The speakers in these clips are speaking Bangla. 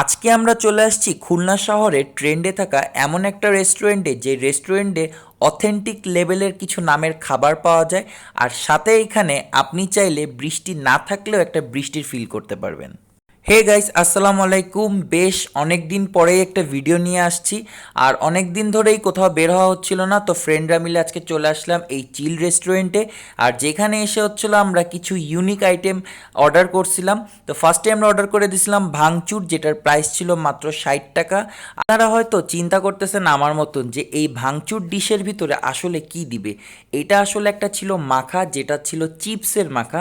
আজকে আমরা চলে আসছি খুলনা শহরে ট্রেন্ডে থাকা এমন একটা রেস্টুরেন্টে, যে রেস্টুরেন্টে অথেন্টিক লেভেলের কিছু নামের খাবার পাওয়া যায়। আর সাথে এখানে আপনি চাইলে বৃষ্টি না থাকলেও একটা বৃষ্টির ফিল করতে পারবেন। হে গাইস আসসালামু আলাইকুম। বেশ অনেক দিন পরেই একটা ভিডিও নিয়ে আসছি। আর অনেক দিন ধরেই কোথাও বের হওয়া হচ্ছিল না, তো ফ্রেন্ডরা মিলে আজকে চলে আসলাম এই চিল রেস্টুরেন্টে আর যেখানে এসে হচ্ছিল আমরা কিছু ইউনিক আইটেম অর্ডার করছিলাম। তো ফার্স্টে আমরা অর্ডার করে দিয়েছিলাম ভাঙচুর, যেটার প্রাইস ছিল মাত্র ষাট টাকা। আপনারা হয়তো চিন্তা করতেছেন আমার মতন যে এই ভাঙচুর ডিশের ভিতরে আসলে কি দিবে? এটা আসলে একটা ছিল মাখা, যেটা ছিল চিপসের মাখা।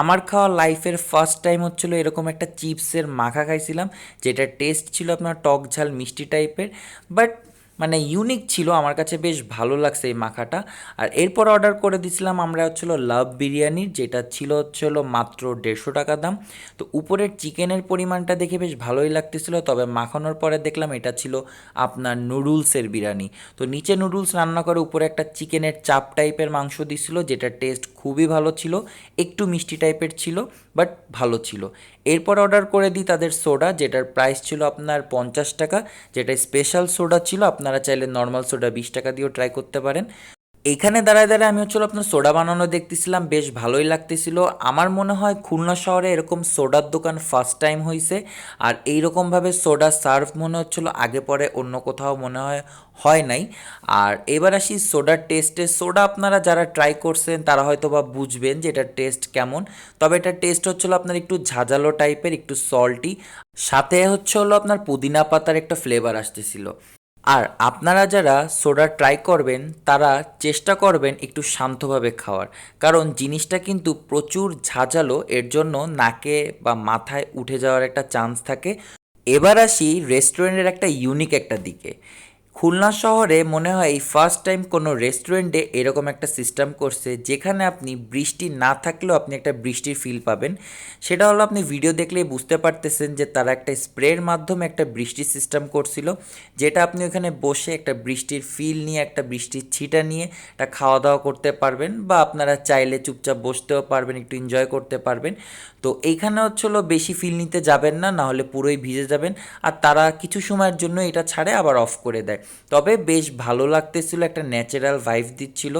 আমার খাওয়া লাইফের ফার্স্ট টাইম হচ্ছিল এরকম একটা চিপসের মাখা খাইছিলাম যেটা টেস্ট ছিল আপনার টক ঝাল মিষ্টি টাইপের বাট মানে ইউনিক ছিল, আমার কাছে বেশ ভালো লাগছে এই মাখাটা। আর এরপর অর্ডার করে দিয়েছিলাম আমরা হচ্ছিল লাভ বিরিয়ানির যেটা ছিল হচ্ছিল মাত্র দেড়শো টাকা দাম। তো উপরের চিকেনের পরিমাণটা দেখে বেশ ভালোই লাগতেছিল, তবে মাখানোর পরে দেখলাম এটা ছিল আপনার নুডলসের বিরিয়ানি। তো নিচে নুডলস রান্না করে উপরে একটা চিকেনের চাপ টাইপের মাংস দিছিল, যেটার টেস্ট খুবই ভালো ছিল, একটু মিষ্টি টাইপের ছিল বাট ভালো ছিল। এরপর অর্ডার করে দিই তাদের সোডা যেটার প্রাইস ছিল আপনার পঞ্চাশ টাকা যেটা স্পেশাল সোডা ছিল আপনারা চাইলে নর্মাল সোডা বিশ টাকা দিয়েও ট্রাই করতে পারেন। এইখানে দাঁড়ায় দাঁড়ায় আমি হচ্ছিল আপনার সোডা বানানো দেখতেছিলাম, বেশ ভালোই লাগতেছিল। আমার মনে হয় খুলনা শহরে এরকম সোডার দোকান ফার্স্ট টাইম হয়েছে আর এইরকমভাবে সোডা সার্ভ মনে হচ্ছিল, আগে পরে অন্য কোথাও মনে হয় হয় নাই। আর এবার আসি সোডার টেস্টে সোডা আপনারা যারা ট্রাই করছেন, তারা হয়তো বা বুঝবেন যে এটার টেস্ট কেমন। তবে এটার টেস্ট হচ্ছিল আপনার একটু ঝাঁঝালো টাইপের একটু সল্টি সাথে হচ্ছে হলো আপনার পুদিনা পাতার একটা ফ্লেভার আসতেছিল। আর আপনারা যারা সোডা ট্রাই করবেন, তারা চেষ্টা করবেন একটু শান্তভাবে খাওয়ার। কারণ জিনিসটা কিন্তু প্রচুর ঝাঁঝালো, এর জন্য নাকে বা মাথায় উঠে যাওয়ার একটা চান্স থাকে। এবার আসি রেস্টুরেন্টের একটা ইউনিক একটা দিকে। খুলনা শহরে মনে হয় এই ফার্স্ট টাইম কোনো রেস্টুরেন্টে এরকম একটা সিস্টেম করছে, যেখানে আপনি বৃষ্টি না থাকলেও আপনি একটা বৃষ্টির ফিল পাবেন। সেটা হলো আপনি ভিডিও দেখলেই বুঝতে পারতেছেন যে তারা একটা স্প্রের মাধ্যমে একটা বৃষ্টির সিস্টেম করছিল, যেটা আপনি ওখানে বসে একটা বৃষ্টির ফিল নিয়ে, একটা বৃষ্টির ছিটা নিয়ে একটা খাওয়া দাওয়া করতে পারবেন বা আপনারা চাইলে চুপচাপ বসতেও পারবেন, একটু এনজয় করতে পারবেন। তো এইখানে হচ্ছিল বেশি ফিল নিতে যাবেন না না হলে পুরোই ভিজে যাবেন, আর তারা কিছু সময়ের জন্য এটা ছাড়ে আবার অফ করে দেয়। তবে বেশ ভালো লাগতেছিল, একটা ন্যাচারাল ভাইভ দিচ্ছিল।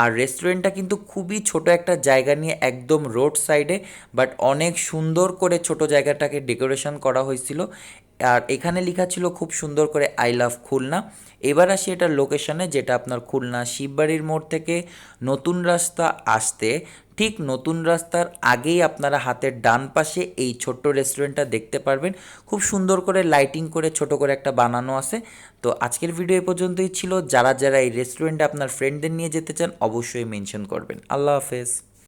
আর রেস্টুরেন্টটা কিন্তু খুবই ছোট একটা জায়গা নিয়ে একদম রোড সাইডে বাট অনেক সুন্দর করে ছোট জায়গাটাকে ডেকোরেশন করা হয়েছিল। আর এখানে লেখা ছিল খুব সুন্দর করে আই লাভ খুলনা। এবার আসি এটার লোকেশনে যেটা আপনার খুলনা শিববাড়ির মোড় থেকে নতুন রাস্তা আসতে। ঠিক নতুন রাস্তার আগেই আপনারা হাতের ডান পাশে এই ছোট্ট রেস্টুরেন্টটা দেখতে পারবেন। খুব সুন্দর করে লাইটিং করে ছোট করে একটা বানানো আছে। তো আজকের ভিডিও এ পর্যন্তই ছিল। যারা যারা এই রেস্টুরেন্টে আপনার ফ্রেন্ডদের নিয়ে যেতে চান, অবশ্যই মেনশন করবেন। আল্লাহ হাফেজ।